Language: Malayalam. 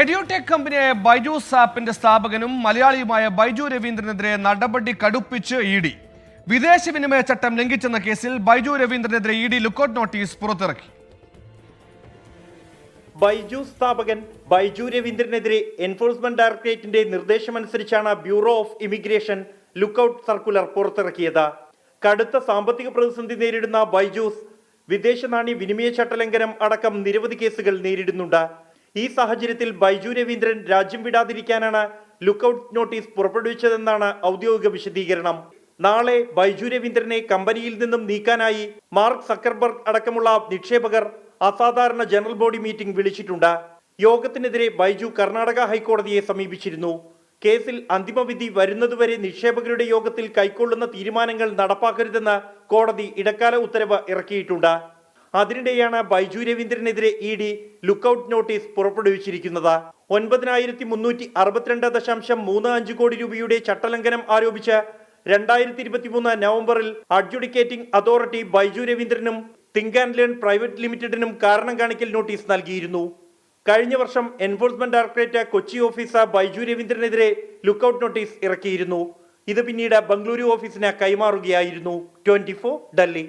എഡ്യൂടെക് കമ്പനിയായ ബൈജൂസ് ആപ്പിന്റെ സ്ഥാപകനും മലയാളിയുമായ ബൈജു രവീന്ദ്രനെതിരെ നടപടി കടുപ്പിച്ച് ഇ ഡി. വിദേശ വിനിമയ ചട്ടം ലംഘിച്ചെന്ന കേസിൽ ബൈജു രവീന്ദ്രനെതിരെ ഇ ഡി ലുക്കൌട്ട് നോട്ടീസ് പുറത്തിറക്കി. ബൈജു സ്ഥാപകൻ ബൈജു രവീന്ദ്രനെതിരെ എൻഫോഴ്സ്മെന്റ് ഡയറക്ടറേറ്റിന്റെ നിർദ്ദേശമനുസരിച്ചാണ് bureau of immigration lookout circular പുറത്തിറക്കിയത്. കടുത്ത സാമ്പത്തിക പ്രതിസന്ധി നേരിടുന്ന ബൈജൂസ് വിദേശ നാണ്യ വിനിമയ ചട്ടലംഘനം അടക്കം നിരവധി കേസുകൾ നേരിടുന്നുണ്ട്. ഈ സാഹചര്യത്തിൽ ബൈജു രവീന്ദ്രൻ രാജ്യം വിടാതിരിക്കാനാണ് ലുക്കൌട്ട് നോട്ടീസ് പുറപ്പെടുവിച്ചതെന്നാണ് ഔദ്യോഗിക വിശദീകരണം. നാളെ ബൈജു രവീന്ദ്രനെ കമ്പനിയിൽ നിന്നും നീക്കാനായി മാർക്ക് സക്കർബർഗ് അടക്കമുള്ള നിക്ഷേപകർ അസാധാരണ ജനറൽ ബോഡി മീറ്റിംഗ് വിളിച്ചിട്ടുണ്ട്. യോഗത്തിനെതിരെ ബൈജു കർണാടക ഹൈക്കോടതിയെ സമീപിച്ചിരുന്നു. കേസിൽ അന്തിമവിധി വരുന്നതുവരെ നിക്ഷേപകരുടെ യോഗത്തിൽ കൈക്കൊള്ളുന്ന തീരുമാനങ്ങൾ നടപ്പാക്കരുതെന്ന് കോടതി ഇടക്കാല ഉത്തരവ് ഇറക്കിയിട്ടുണ്ട്. അതിനിടെയാണ് ബൈജു രവീന്ദ്രനെതിരെ ഇ ഡി ലുക്കൌട്ട് നോട്ടീസ് പുറപ്പെടുവിച്ചിരിക്കുന്നത്. ഒൻപതിനായിരത്തി മുന്നൂറ്റി അറുപത്തിരണ്ട് ദശാംശം മൂന്ന് അഞ്ച് കോടി രൂപയുടെ ചട്ടലംഘനം ആരോപിച്ച് രണ്ടായിരത്തി ഇരുപത്തിമൂന്ന് നവംബറിൽ അഡ്ജുഡിക്കേറ്റിംഗ് അതോറിറ്റി ബൈജു രവീന്ദ്രനും തിങ്ക് ആൻഡ് ലേൺ പ്രൈവറ്റ് ലിമിറ്റഡിനും കാരണം കാണിക്കൽ നോട്ടീസ് നൽകിയിരുന്നു. കഴിഞ്ഞ വർഷം enforcement directorate Kochi office Byju രവീന്ദ്രനെതിരെ lookout notice ഇറക്കിയിരുന്നു. ഇത് പിന്നീട് ബംഗളൂരു ഓഫീസിന് കൈമാറുകയായിരുന്നു. ട്വന്റി ഡൽഹി.